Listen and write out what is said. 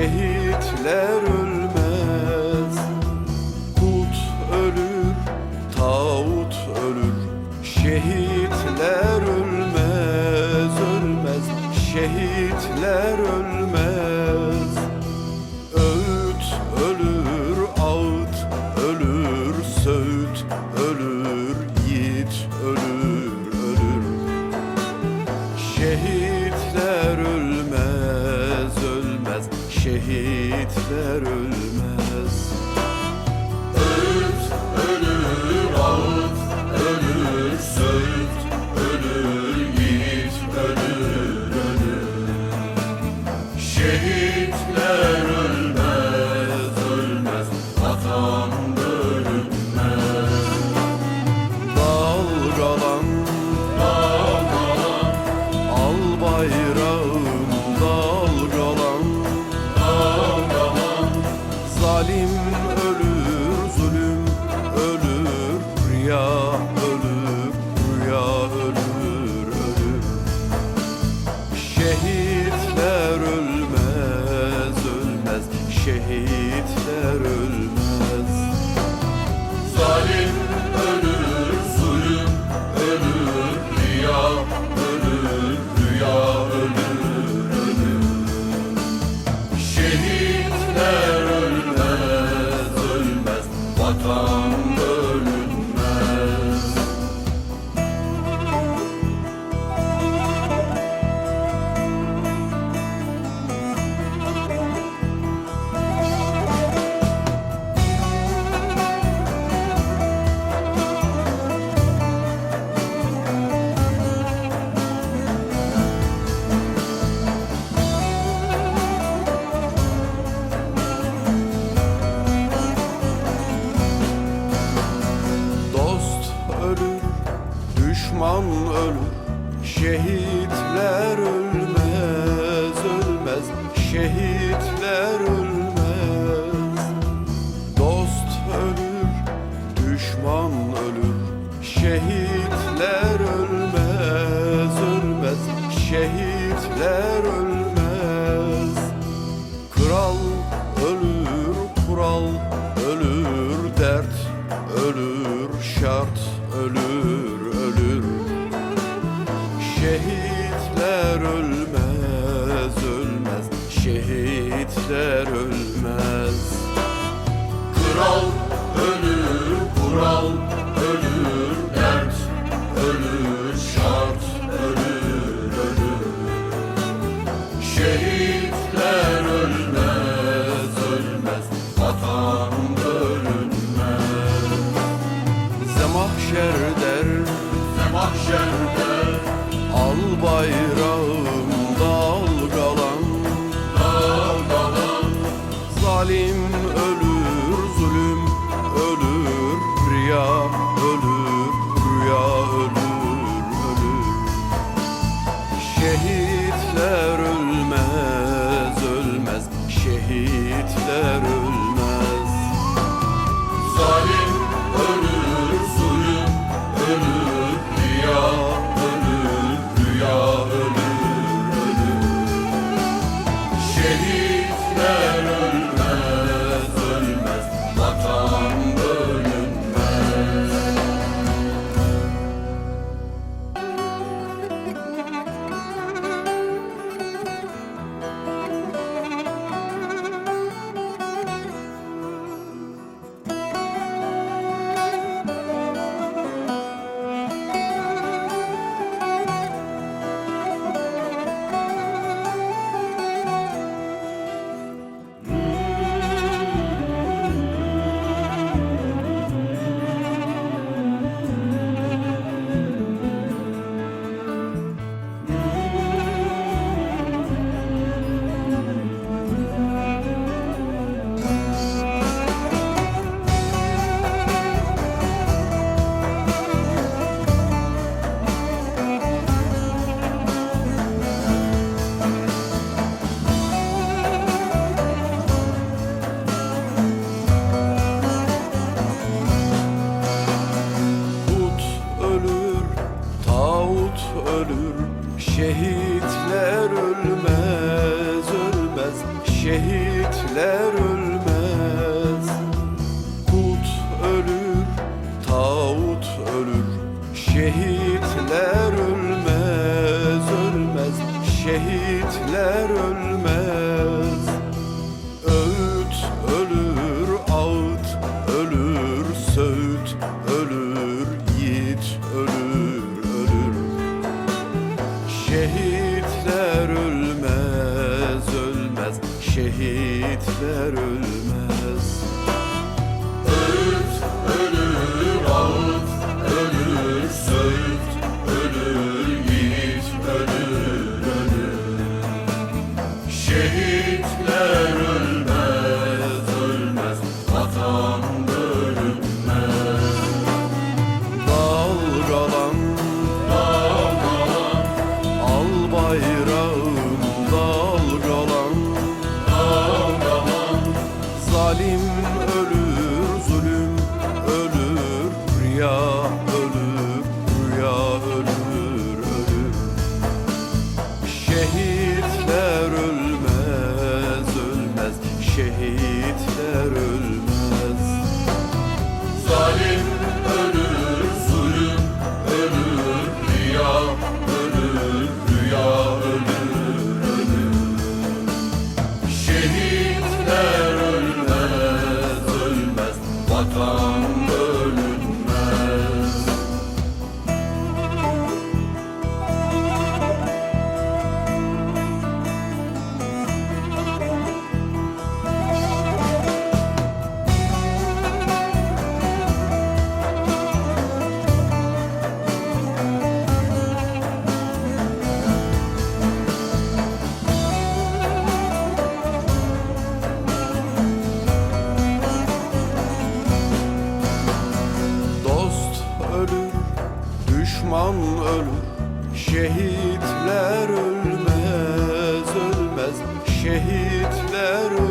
Şehitler da da da babayı yiğitler ölmez. Kut ölür, taut ölür, şehit gözler öldü Thank you. eller